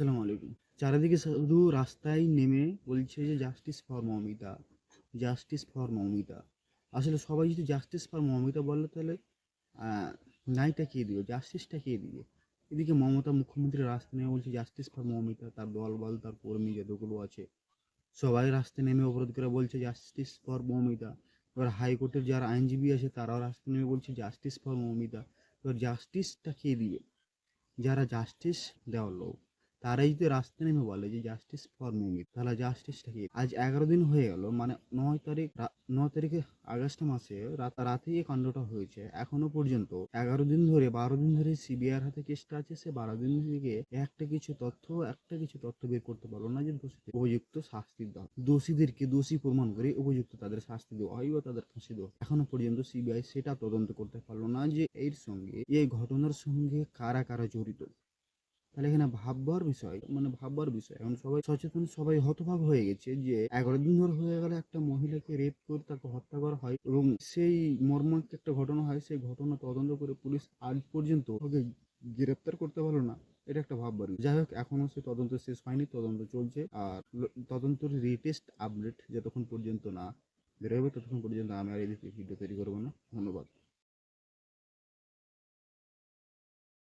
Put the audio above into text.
আসসালামু আলাইকুম। চারিদিকে শুধু রাস্তায় নেমে বলছে যে justice for Mamita justice for Mamita. আসলে সবাই যদি জাস্টিস ফর মমিতা বলে তাহলে নাইটা কে দিবে? জাস্টিসটা কে দিবে? এদিকে মমতা মুখ্যমন্ত্রী রাস্তা নেমে বলছে জাস্টিস ফর মমিতা, তার দল বল তার কর্মী যতগুলো আছে, সবাই রাস্তায় নেমে অবরোধ করে বলছে জাস্টিস ফর মমিতা। এবার হাইকোর্টের যারা আইনজীবী আছে, তারাও রাস্তায় নেমে বলছে জাস্টিস ফর মমিতা। এবার জাস্টিসটা কে দিবে? যারা জাস্টিস দেওয়ার লোক। তারাই যদি রাস্তা নেমে বলে যে জাস্টিস ফর মুমিত তাহলে জাস্টিসটা কি? আজ এগারো দিন হয়ে গেল মানে নয় তারিখ নয় তারিখে আগস্ট মাসে রাত রাতেই এই কাণ্ডটা হয়েছে। এখনও পর্যন্ত এগারো দিন ধরে, বারো দিন ধরে সিবিআইয়ের হাতে কেসটা আছে, সে বারো দিন থেকে একটা কিছু তথ্য, একটা কিছু তথ্য বের করতে পারল না যে দোষীদের উপযুক্ত শাস্তি দেওয়া দোষীদেরকে দোষী প্রমাণ করে উপযুক্ত তাদের শাস্তি দেওয়া হয় বা তাদের ফাঁসি দেওয়া। এখনও পর্যন্ত সিবিআই সেটা তদন্ত করতে পারল না যে এর সঙ্গে, এই ঘটনার সঙ্গে কারা কারা জড়িত। তাহলে এখানে ভাববার বিষয় মানে ভাববার বিষয়। এখন সবাই সচেতন, সবাই হতভাগ হয়ে গেছে যে এগারো দিন ধরে হয়ে গেলে একটা মহিলাকে রেপ করে তাকে হত্যা করা হয় এবং সেই মর্মান্তিক একটা ঘটনা হয়, সেই ঘটনা তদন্ত করে পুলিশ আজ পর্যন্ত ওকে গ্রেপ্তার করতে পারল না। এটা একটা ভাববার। যাই হোক, এখনও সে তদন্ত শেষ হয়নি, তদন্ত চলছে। আর তদন্তের লেটেস্ট আপডেট যতক্ষণ পর্যন্ত না বেরোবে ততক্ষণ পর্যন্ত আমি আর এদিকে ভিডিও তৈরি করব না। ধন্যবাদ।